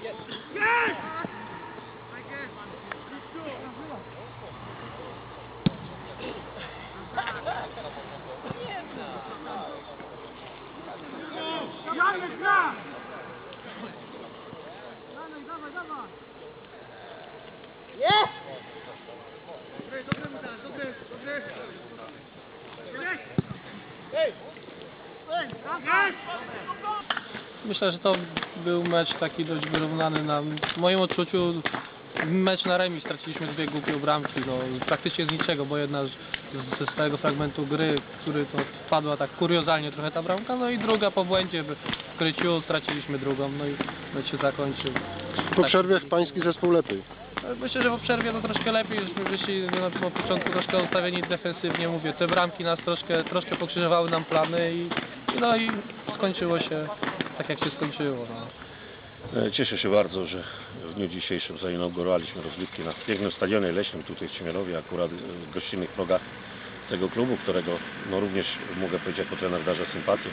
Yes! Myślę, że to był mecz taki dość wyrównany na w moim odczuciu mecz na remis, straciliśmy dwie głupie bramki, no praktycznie z niczego, bo jedna z, ze stałego fragmentu gry, który to wpadła tak kuriozalnie trochę ta bramka, no i druga po błędzie w kryciu straciliśmy drugą, no i mecz się zakończył. Po przerwie pański zespół lepiej. Ale Myślę, że po przerwie to troszkę lepiej, żeśmy wyszli no, na początku troszkę ustawieni defensywnie, mówię, te bramki nas troszkę, troszkę pokrzyżowały nam plany i, no i skończyło się tak jak się skończyło. No. E, Cieszę się bardzo, że w dniu dzisiejszym zainaugurowaliśmy rozgrywki na pięknym stadionie leśnym tutaj w Ciemierowie, akurat w gościnnych progach tego klubu, którego no również mogę powiedzieć jako trener darzę sympatię.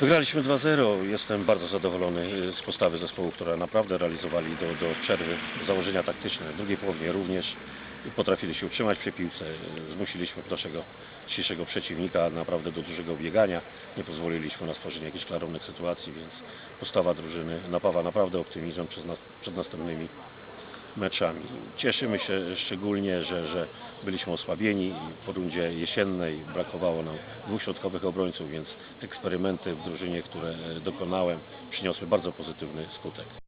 Wygraliśmy 2-0. Jestem bardzo zadowolony e, z postawy zespołu, która naprawdę realizowali do, do przerwy założenia taktyczne. W drugiej połowie również potrafili się utrzymać przy piłce. E, Zmusiliśmy naszego dzisiejszego przeciwnika naprawdę do dużego biegania. Nie pozwoliliśmy na stworzenie jakichś klarownych sytuacji, więc postawa drużyny napawa naprawdę optymizmem przed, nas, przed następnymi meczami. Cieszymy się szczególnie, że, że byliśmy osłabieni po rundzie jesiennej. Brakowało nam dwóch środkowych obrońców, więc eksperymenty w drużynie, które e, dokonałem, przyniosły bardzo pozytywny skutek.